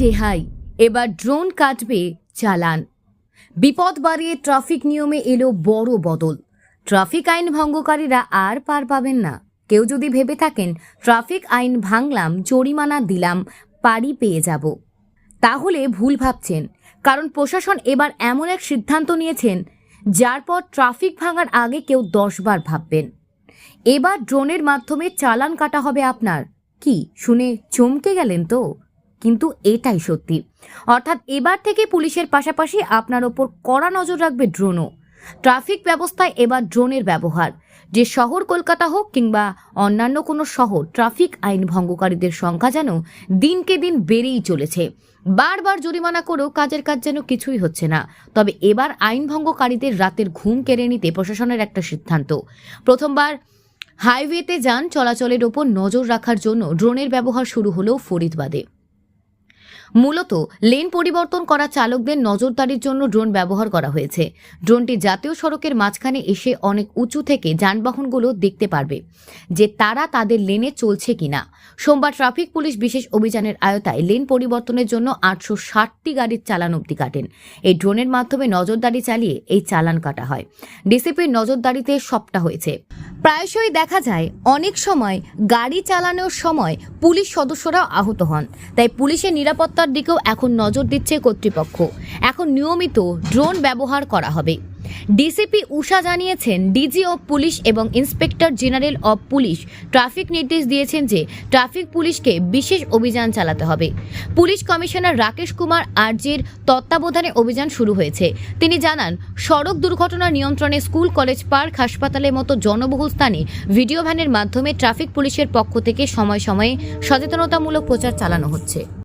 রেহাই। এবার ড্রোন কাটবে চালান। বিপদ বাড়িয়ে ট্রাফিক নিয়মে এলো বড় বদল। ট্রাফিক আইন ভঙ্গকারীরা আর পার পাবেন না। কেউ যদি ভেবে থাকেন, ট্রাফিক আইন ভাঙলাম, জরিমানা দিলাম, পাড়ি পেয়ে যাব। তাহলে ভুল ভাবছেন, কারণ প্রশাসন এবার এমন এক সিদ্ধান্ত নিয়েছেন, যার পর ট্রাফিক ভাঙার আগে কেউ দশবার ভাববেন। এবার ড্রোনের মাধ্যমে চালান কাটা হবে আপনার। কি, শুনে চমকে গেলেন তো? কিন্তু এটাই সত্যি। অর্থাৎ এবার থেকে পুলিশের পাশাপাশি আপনার ওপর কড়া নজর রাখবে ড্রোনও। ট্রাফিক ব্যবস্থায় এবার ড্রোনের ব্যবহার। যে শহর কলকাতা হোক কিংবা অন্যান্য কোনো শহর, ট্রাফিক আইন ভঙ্গকারীদের সংখ্যা যেন দিনকে দিন বেড়েই চলেছে। বারবার জরিমানা করেও কাজের কাজ যেন কিছুই হচ্ছে না। তবে এবার আইন ভঙ্গকারীদের রাতের ঘুম কেড়ে নিতে প্রশাসনের একটা সিদ্ধান্ত। প্রথমবার হাইওয়েতে যান চলাচলের ওপর নজর রাখার জন্য ড্রোনের ব্যবহার শুরু হলেও ফরিদবাদে। মূলত লেন পরিবর্তন করা চালকদের নজরদারির জন্য ড্রোন ব্যবহার করা হয়েছে। ড্রোনটি জাতীয় সড়কের মাঝখানে এসে অনেক উঁচু থেকে যানবাহনগুলো দেখতে পারবে যে তারা তাদের লেনে চলছে কিনা। সোমবার ট্রাফিক পুলিশ বিশেষ অভিযানের আয়তায় লেন পরিবর্তনের জন্য আটশো ষাটটি গাড়ির চালান অবধি কাটেন। এই ড্রোনের মাধ্যমে নজরদারি চালিয়ে এই চালান কাটা হয়। ডিসিপির নজরদারিতে সবটা হয়েছে। প্রায়শই দেখা যায় অনেক সময় গাড়ি চালানোর সময় পুলিশ সদস্যরাও আহত হন। তাই পুলিশের নিরাপত্তার দিকেও এখন নজর দিচ্ছে কর্তৃপক্ষ। এখন নিয়মিত ড্রোন ব্যবহার করা হবে। ডিসিপি উষা জানিয়েছেন, ডিজি অফ পুলিশ এবং inspector general of police traffic নির্দেশ দিয়েছেন যে ট্রাফিক পুলিশকে বিশেষ অভিযান চালাতে হবে। পুলিশ কমিশনার রাকেশ কুমার আরজের তত্ত্বাবধানে অভিযান শুরু হয়েছে। তিনি জানান, সড়ক দুর্ঘটনা নিয়ন্ত্রণে স্কুল, কলেজ, পার্ক, হাসপাতালের মতো জনবহুল স্থানে ভিডিও ভ্যানের মাধ্যমে ট্রাফিক পুলিশের পক্ষ থেকে সময় সময়ে সচেতনতামূলক প্রচার চালানো হচ্ছে।